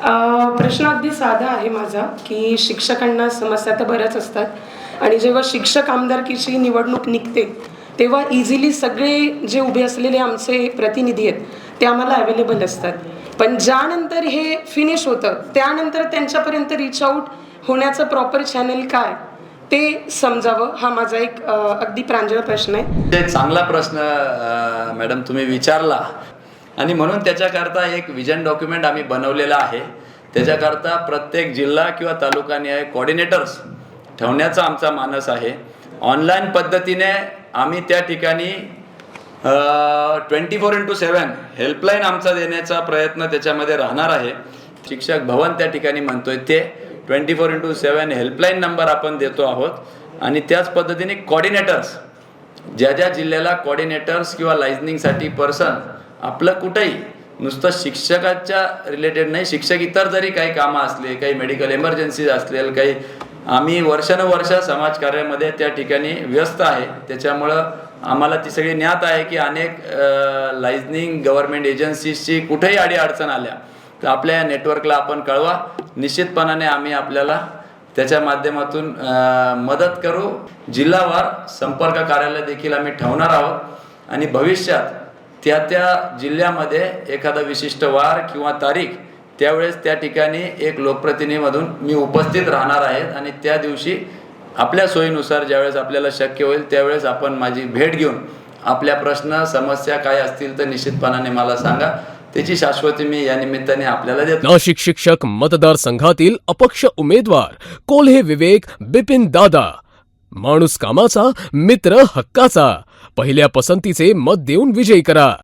प्रश्न अगदी साधा आहे माझा की शिक्षकांना समस्या तर बऱ्याच असतात. आणि जेव्हा शिक्षक आमदारकीची निवडणूक निघते तेव्हा इझिली सगळे जे उभे असलेले आमचे प्रतिनिधी आहेत ते आम्हाला अवेलेबल असतात. पण ज्यानंतर हे फिनिश होतं त्यानंतर त्यांच्यापर्यंत रीच आऊट होण्याचं प्रॉपर चॅनल काय ते समजावं हा माझा एक अगदी प्रांजळ प्रश्न आहे. चांगला प्रश्न मॅडम तुम्ही विचारला. आणि म्हणून त्याच्याकरता एक विजन डॉक्युमेंट आम्ही बनवलेला आहे. त्याच्याकरता प्रत्येक जिल्हा किंवा तालुकाने आहे कॉर्डिनेटर्स ठेवण्याचा आमचा मानस आहे. ऑनलाईन पद्धतीने आम्ही त्या ठिकाणी twenty four into seven helpline आमचा देण्याचा प्रयत्न त्याच्यामध्ये राहणार आहे. शिक्षक भवन त्या ठिकाणी म्हणतोय ते. Twenty four into seven helpline number आपण देतो आहोत. आणि त्याच पद्धतीने कॉर्डिनेटर्स ज्या ज्या जिल्ह्याला कॉर्डिनेटर्स किंवा लायझनिंगसाठी पर्सन आपलं कुठंही नुसतं शिक्षकाच्या रिलेटेड नाही शिक्षक इतर जरी काही कामं असले काही मेडिकल इमर्जन्सीज असलेल काही आम्ही वर्षानुवर्ष समाजकार्यामध्ये त्या ठिकाणी व्यस्त आहे. त्याच्यामुळं आम्हाला ती सगळी ज्ञात आहे की अनेक लायझनिंग गव्हर्नमेंट एजन्सीजची कुठेही अडी अडचण आल्या तर आपल्या या नेटवर्कला आपण कळवा. निश्चितपणाने आम्ही आपल्याला त्याच्या माध्यमातून मदत करू. जिल्हावार संपर्क कार्यालय देखील आम्ही ठेवणार आहोत. आणि भविष्यात त्या त्या जिल्ह्यामध्ये एखादा विशिष्ट वार किंवा तारीख त्यावेळेस त्या ठिकाणी एक लोकप्रतिनिधीमधून मी उपस्थित राहणार आहेत आणि त्या दिवशी आपल्या सोयीनुसार ज्यावेळेस आपल्याला शक्य होईल त्यावेळेस आपण माझी भेट घेऊन आपल्या प्रश्न समस्या काय असतील तर निश्चितपणाने मला सांगा. त्याची शाश्वती मी या निमित्ताने आपल्याला देतो. नाशिक शिक्षक मतदारसंघातील अपक्ष उमेदवार कोल्हे विवेक बिपिन दादा. माणूस कामाचा मित्र हक्काचा. पहिल्या पसंतीचे मत देऊन विजयी करा.